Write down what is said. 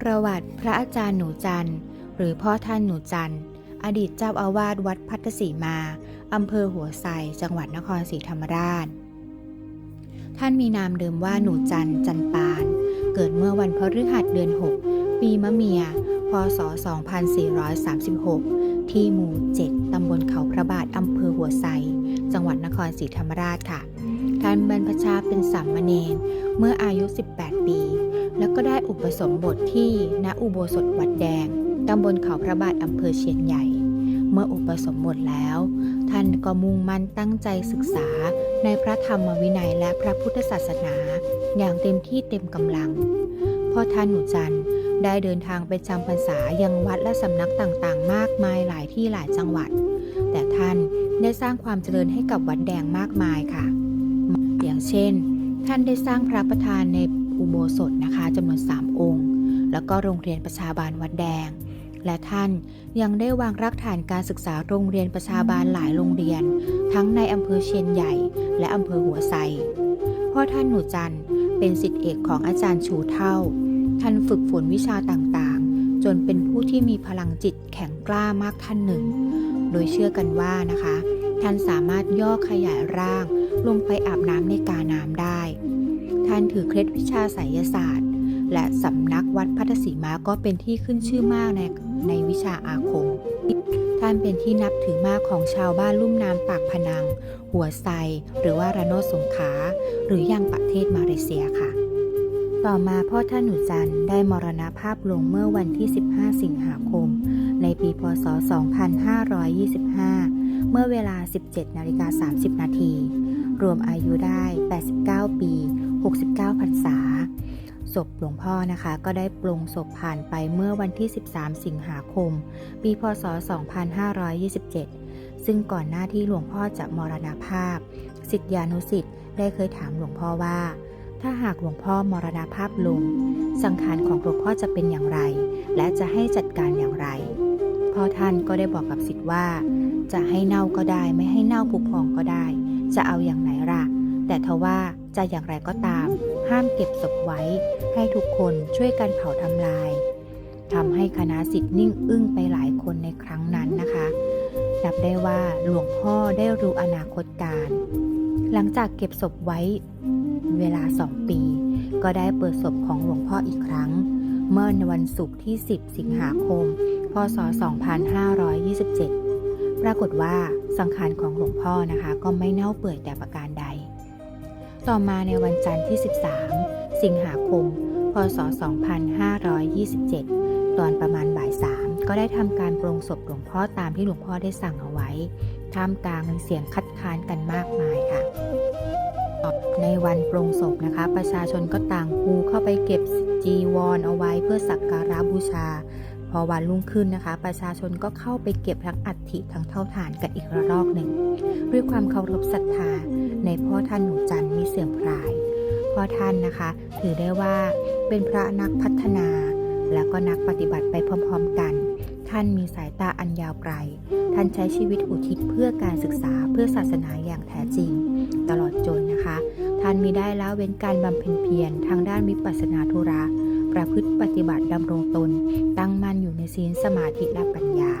ประวัติพระอาจารย์หนูจันทร์หรือพ่อท่านหนูจันทร์อดีตเจ้าอาวาสวัดพัทธสีมาอำเภอหัวไซจังหวัดนครศรีธรรมราช ท่านมีนามเดิมว่าหนูจันทร์จันปาน เกิดเมื่อวันพฤหัสเดือน 6 ปีมะเมีย พศ 2436 ที่หมู่ 7 ตำบลเขาพระบาทอำเภอหัวไซจังหวัดนครศรีธรรมราชค่ะ ท่านบรรพชาเป็นสามเณรเมื่ออายุ 18 ปี ก็ได้อุปสมบทที่ณอุโบสถวัดแดง ตำบลเขาพระบาทอำเภอเชียนใหญ่ เมื่ออุปสมบทแล้ว ท่านก็มุ่งมั่นตั้งใจศึกษาในพระธรรมวินัยและพระพุทธศาสนา อย่างเต็มที่เต็มกำลัง พ่อท่านหนูจันทร์ได้เดินทางไปจำพรรษายังวัดและสำนักต่างๆ มากมายหลายที่หลายจังหวัด แต่ท่านได้สร้างความเจริญให้กับวัดแดงมากมายค่ะ อย่างเช่น ท่านได้สร้างพระประธานในอุโบสถนะคะจำนวน 3 องค์ แล้วก็โรงเรียนประชาบาลวัดแดง และท่านยังได้วางรากฐานการศึกษาโรงเรียนประชาบาลหลายโรงเรียน ทั้งในอำเภอเชียนใหญ่ และอำเภอหัวไซพ่อท่านหนูจันทร์เป็นสิทธิเอกของอาจารย์ชูเท่า ท่านฝึกฝนวิชาต่างๆ จนเป็นผู้ที่มีพลังจิตแข็งกล้ามากท่านหนึ่ง โดยเชื่อกันว่านะคะ ท่านสามารถย่อขยายร่าง ลงไปอาบน้ำในกาน้ำได้ ท่านถือเคล็ดวิชาไสยศาสตร์ และสำนักวัดพัทธสีมาก็เป็นที่ขึ้นชื่อมากในในวิชาอาคม ท่านเป็นที่นับถือมากของชาวบ้านลุ่มน้ำปากพนัง หัวไซ หรือว่าระโนดสงขา หรือยังประเทศมาเลเซียค่ะ ต่อมาพ่อท่านหนูจันได้มรณภาพลงเมื่อวันที่ 15 สิงหาคม ในปีพศ 2525 เมื่อเวลา 17นาฬิกา30 นาที รวมอายุได้ 89 ปี 69พรรษา ศพหลวงพ่อนะคะ ก็ได้ปลงศพผ่านไปเมื่อวันที่ 13 สิงหาคม ปีพศ 2527 ซึ่งก่อนหน้าที่หลวงพ่อจะมรณภาพ สิทธิานุสิทธิ์ได้เคยถามหลวงพ่อว่าถ้าหากหลวงพ่อมรณภาพลง สังขารของหลวงพ่อจะเป็นอย่างไร และจะให้จัดการอย่างไร พ่อท่านก็ได้บอกกับสิทธิ์ว่า จะให้เน่าก็ได้ไม่ให้เน่าผุพองก็ได้ จะเอาอย่างไหนล่ะ แต่ทว่าจะอย่างไรก็ตาม ห้ามเก็บศพไว้ ให้ทุกคนช่วยกันเผาทำลายทำให้คณะสิทธิ์นิ่งอึ้งไปหลายคนในครั้งนั้นนะคะนับได้ว่าหลวงพ่อได้รู้อนาคตการ หลังจากเก็บศพไว้ เวลาสองปี ก็ได้เปิดศพของหลวงพ่ออีกครั้ง เมื่อในวันศุกร์ที่ 10 สิงหาคม พศ 2527 ปรากฏว่าสังขารของหลวงพ่อนะคะก็ไม่เน่าเปื่อยแต่ประการใด ต่อมาในวันจันทร์ที่ 13 สิงหาคม พศ 2527 ตอนประมาณบ่ายสามก็ได้ทำการปรงศพหลวงพ่อตามที่หลวงพ่อได้สั่งเอาไว้ ท่ามกลางเสียงคัดค้านกันมากมายค่ะในวันปรงศพนะคะ ประชาชนก็ต่างฮูเข้าไปเก็บจีวรเอาไว้เพื่อสักการะบูชา พอวันรุ่งขึ้นนะคะ ประชาชนก็เข้าไปเก็บทั้งอัฐิทั้งเท่าฐานกันอีกระลอกหนึ่ง ด้วยความเคารพศรัทธา ในพ่อท่านหนูจันทร์มีเสื่อมพราย พ่อท่านนะคะ ถือได้ว่าเป็นพระนักพัฒนา และก็นักปฏิบัติไปพร้อมๆกัน ท่านมีสายตาอันยาวไกล ท่านใช้ชีวิตอุทิศเพื่อการศึกษาเพื่อศาสนาอย่างแท้จริง ตลอดจนนะคะ ท่านมีได้ละเว้นการบำเพ็ญเพียรทางด้านวิปัสสนาธุระ ประพฤติปฏิบัติดำรงตน ตั้งมั่นอยู่ในศีลสมาธิและปัญญา